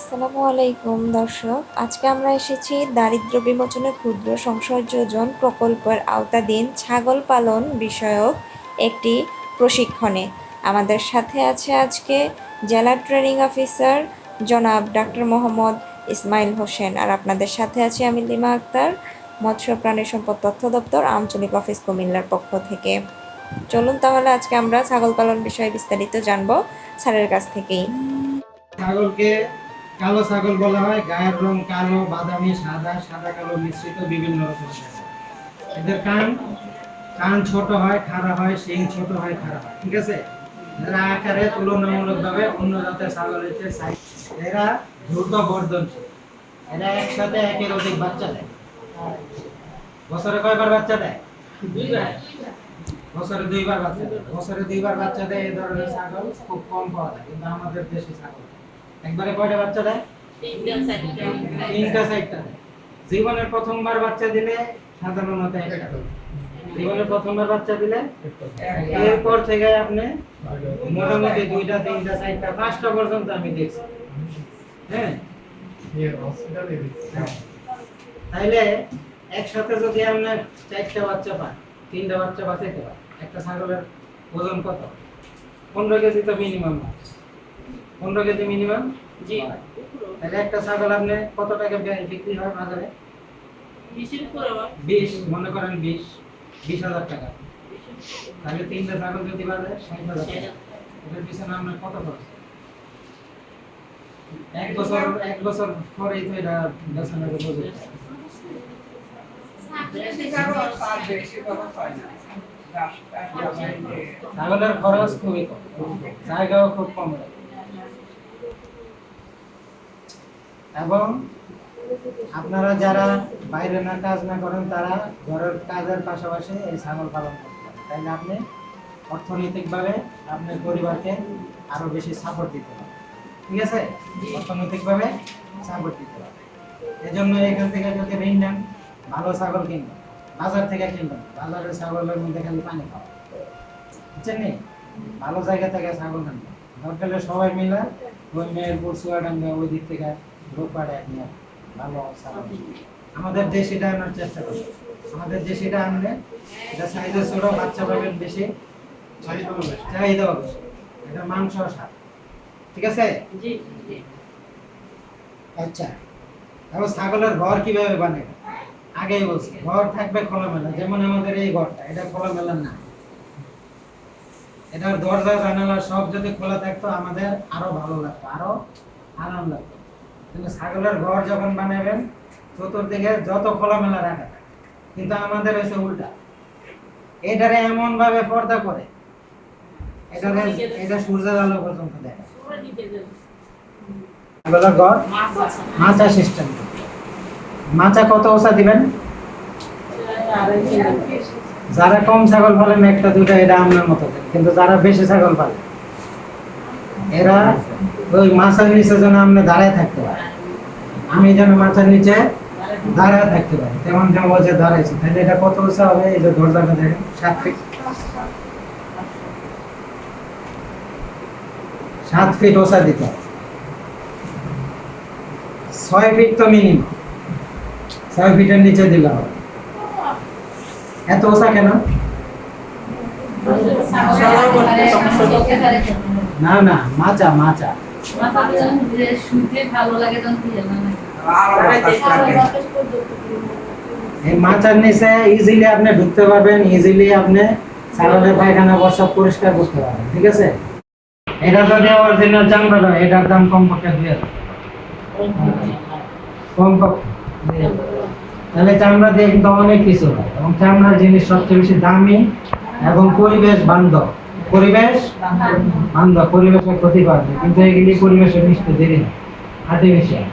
আসসালামু আলাইকুম, দর্শক। আজকে আমরা এসেছি দারিদ্র বিমোচনে ক্ষুদ্র সংসদ যোজন প্রকল্পের আওতাধীন ছাগল পালন বিষয়ক একটি প্রশিক্ষণে। আমাদের সাথে আছে আজকে জেলা ট্রেনিং অফিসার জনাব ডাক্তার মোহাম্মদ ইসমাইল হোসেন আর আপনাদের সাথে আছি আমি লিমা আক্তার, মৎস্য প্রাণী সম্পদ তথ্য দপ্তর, আঞ্চলিক অফিস কুমিল্লার পক্ষ থেকে। চলুন তাহলে আজকে আমরা ছাগল পালন বিষয়ে বিস্তারিত জানব। স্যারের কাছ থেকেই। ছাগলকে কালো ছাগল বলা হয় গায়ের রং কালো বাদামি সাদা সাদা কালো মিশ্রিত বিভিন্ন রকমের এদের কান কান ছোট হয় খাড়া হয় শিং ছোট হয় খাড়া হয় ঠিক আছে? এরা আকারে তুলনামূলকভাবে অন্য জাতের ছাগলের চেয়ে size- এরা দ্রুত বর্ধনশীল। এরা একসাথে একের অধিক বাচ্চা দেয়। বছরে কয়বার বাচ্চা দেয়? বছরে দুইবার বাচ্চা দেয়। বছরে দুইবার বাচ্চা দেয় এই ধরনের ছাগল খুব কম পাওয়া যায় কিন্তু আমাদের দেশে ছাগল। একবারে কয়টা বাচ্চা দেয়? তিনটা চারটা। জীবনের প্রথমবার বাচ্চা দিলে সাধারণত একটা জীবনের প্রথমবার বাচ্চা দিলে এরপর থেকে আপনি মোটামুটি দুইটা তিনটা চারটা পাঁচটা পর্যন্ত আমি দেখছি। হ্যাঁ? হ্যাঁ। তাইলে একসাথে যদি আপনার চারটা বাচ্চা পান তিনটা বাচ্চা বাঁচাইতে পারেন একটা ছাগলের ওজন কত? পনেরো কেজি তো মিনিমাম পনেরো কেজি মিনিমাম জি। তাহলে একটা ছাগল আপনি কত টাকা বিক্রি হয় বাজারে? বিশ মনে করেন বিশ। বিশ হাজার টাকা। তাহলে তিনটা ছাগল যদি বাজারে ষাট হাজার টাকা। এটার পিছনে আপনার কত খরচ? এক বছর এক বছর পরেই তো এটা উপযোগী ছাগলের খরচ খুবই কম। জায়গাও খুব কম। লাগে এবং আপনারা যারা বাইরে না কাজ না করেন তারা ঘরের কাজের পাশাপাশি এই ছাগল পালন করতে পারেন। তাইলে আপনি অর্থনৈতিকভাবে আপনার পরিবারকে আরও বেশি সাপোর্ট দিতে পারেন। ঠিক আছে? অর্থনৈতিকভাবে সাপোর্ট দিতে পারেন। এজন্য এখান থেকে যদি ঋণ নেন ভালো ছাগল কিনবেন। বাজার থেকে কিনবেন। বাজারের ছাগলের মধ্যে খালি পানি খাওয়া। বুঝছেন নি? ভালো জায়গা থেকে ছাগল কিনবেন দরকার সবাই মিলে ওই মেহেরপুর চুয়াডাঙ্গা ওই দিক থেকে লোক পাঠায় নিয়ে ভালো আমাদের দেশিটা আনার চেষ্টা আমাদের দেশিটা আনলে এটা সাইজে ছোট বাচ্চা পাবেন বেশি। চাহিদাও বেশি। এটা মাংস স্বাদ। ঠিক আছে? জি জি। আচ্ছা। এখন ছাগলের ঘর কীভাবে বানাবে আগেই বলছি ঘর থাকবে খোলামেলা। যেমন আমাদের এই ঘরটা এটা খোলামেলা না। এটার দরজা জানালা সব যদি খোলা থাকতো আমাদের আরও ভালো লাগতো আরও আরাম লাগতো। কিন্তু ছাগলের ঘর যখন বানাবেন চতুর্দিকে যত খোলামেলা রাখা। কিন্তু আমাদের হচ্ছে উল্টা। এটারে এমন ভাবে পর্দা করে। এটারে এটা সূর্যের আলো পর্যন্ত ছাগলের ঘর? মাচা সিস্টেম মাচা কত ওসা দিবেন? যারা কম ছাগল পালেন একটা দুটা এটা আপনার মতো। কিন্তু যারা বেশি ছাগল পালে এরা ওই মাছার নিচে যেন আপনি দাঁড়ায় থাকতে পারে আমি যেন মাছার নিচে দাঁড়ায় থাকতে পারি তেমন যেমন ও যে দাঁড়াইছে তাহলে এটা কত উঁচা হবে এই যে দরজাটা দেখেন সাত ফিট সাত ফিট ওসা দিতে ছয় ফিট তো মিনিমাম ছয় ফিটের নিচে দিলে হবে এত ওসা কেন না না মাচা মাচা। শুনতে ভালো লাগে তখন খুঁজে না এই মাচার নিচে ইজিলি আপনি ঢুকতে পারবেন ইজিলি আপনি সালাদের পায়খানা বসা পরিষ্কার করতে পারবেন ঠিক আছে? এটা অরিজিনাল চামড়া হয় এটার দাম কমপক্ষে দুই হাজার কমপক্ষে। তাহলে চামড়া দিয়ে কিন্তু অনেক কিছু হয়। এবং চামড়ার জিনিস সবচেয়ে বেশি দামি এবং পরিবেশ বান্ধব। পরিবেশ পরিবেশের ক্ষতি করবে কিন্তু এগুলি পরিবেশের আর্টিফিশিয়াল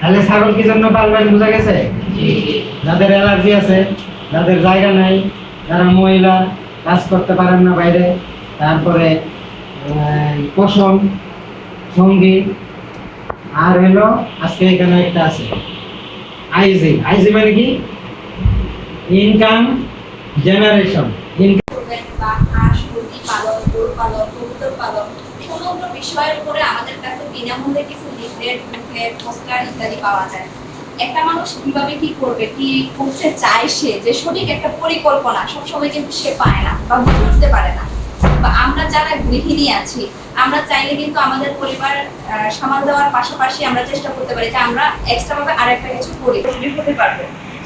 তাহলে ছাগল কি জন্য পালবেন বোঝা গেছে? যাদের অ্যালার্জি আছে যাদের জায়গা নাই যারা মহিলা কাজ করতে পারেন না বাইরে তারপরে পশম সঙ্গী আর হলো আজকে এখানে একটা আছে আইজি আইজি মানে কি? ইনকাম জেনারেশন পালন সমগ্র বিষয়ের উপরে আমাদের কাছে বিনামূল্যে কিছু লিফলেট, বুকলেট, পোস্টার ইত্যাদি পাওয়া যায়। একটা মানুষ কীভাবে কি করবে, কি করতে চায় সে, যে সঠিক একটা পরিকল্পনা সবসময় কিন্তু সে পায় না বা বুঝে উঠতে পারে না। বা আমরা যারা গৃহিণী আছি, আমরা চাইলে কিন্তু আমাদের পরিবার সামাল দেওয়ার পাশাপাশি আমরা চেষ্টা করতে পারি যে আমরা এক্সট্রা ভাবে আরেকটা কিছু করি। হতে পারব।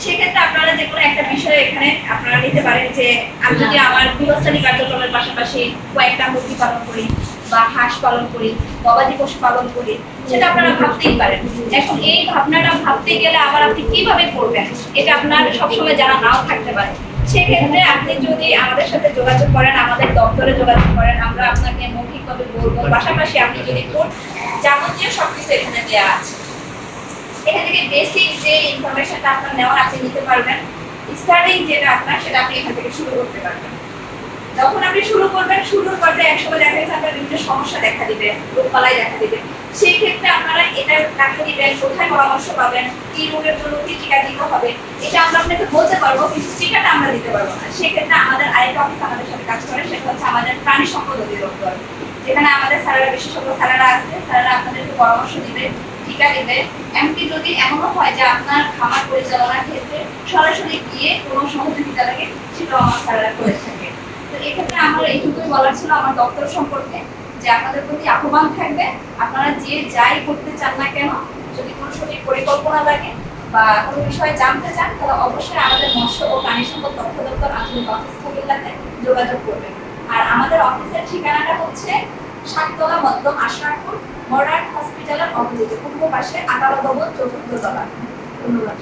সেক্ষেত্রে আপনারা যে কোনো একটা বিষয় এখানে আপনারা নিতে পারেন যে, আমি যদি আমার গৃহস্থালী কার্যক্রমের পাশাপাশি কয়েকটা মুরগি পালন করি বা হাঁস পালন করি, গবাদি পশু পালন করি, সেটা আপনারা ভাবতেই পারেন। এখন এই ভাবনাটা ভাবতে গেলে আবার আপনি কীভাবে করবেন? এটা আপনার সবসময় জানা নাও থাকতে পারে। সেক্ষেত্রে আপনি যদি আমাদের সাথে যোগাযোগ করেন, আমাদের দপ্তরে যোগাযোগ করেন, আমরা আপনাকে মৌখিকভাবে বলব। পাশাপাশি আপনি যদি যাবতীয় সবকিছু এখানে দেওয়া আছে। এখান থেকে বেসিক যে ইনফরমেশনটা আপনার নেওয়ার, আপনি নিতে পারবেন। স্টার্টিং যেটা আপনার, সেটা আপনি এখান থেকে শুরু করতে পারবেন। যখন আপনি শুরু করবেন, শুরুর পর্যায়ে একসময় দেখা যাচ্ছে আপনার বিভিন্ন সমস্যা দেখা দিবে, রোগবালাই দেখা দিবে। সেই ক্ষেত্রে আপনারা এটা দেখা দিবেন কোথায় পরামর্শ পাবেন, কি রোগের জন্য কি টিকা দিতে হবে, এটা আমরা আপনাকে বলতে পারব, কিন্তু টিকাটা আমরা দিতে পারব না। সেক্ষেত্রে আমাদের আরেকটা অফিস আমাদের সাথে কাজ করে, সেটা হচ্ছে আমাদের প্রাণী সম্পদ অধিদপ্তর। যেখানে আমাদের স্যারেরা, বিশেষজ্ঞ স্যারেরা আছে, স্যারেরা আপনাদেরকে পরামর্শ দিবে টিকা এমনকি যদি এমনও হয় যে আপনার খামার পরিচালনার ক্ষেত্রে সরাসরি গিয়ে কোনো সহযোগিতা লাগে সেটাও আমার করে থাকে। তো এক্ষেত্রে আমার এইটুকুই বলার ছিল আমার দপ্তর সম্পর্কে, যে আপনাদের প্রতি আহ্বান থাকবে। আপনারা যে যাই করতে চান না কেন, যদি কোনো সঠিক পরিকল্পনা লাগে বা কোনো বিষয়ে জানতে চান, তাহলে অবশ্যই আমাদের মৎস্য ও প্রাণী সম্পদ তথ্য দপ্তর আঞ্চলিক অফিস কুমিল্লাতে যোগাযোগ করবেন। আর আমাদের অফিসের ঠিকানাটা হচ্ছে সাততলা মধ্যম আশরাফপুর হসপিটালের অভিযোগে পূর্ব পাশে আদালত ভবন চতুর্থ তলা। ধন্যবাদ।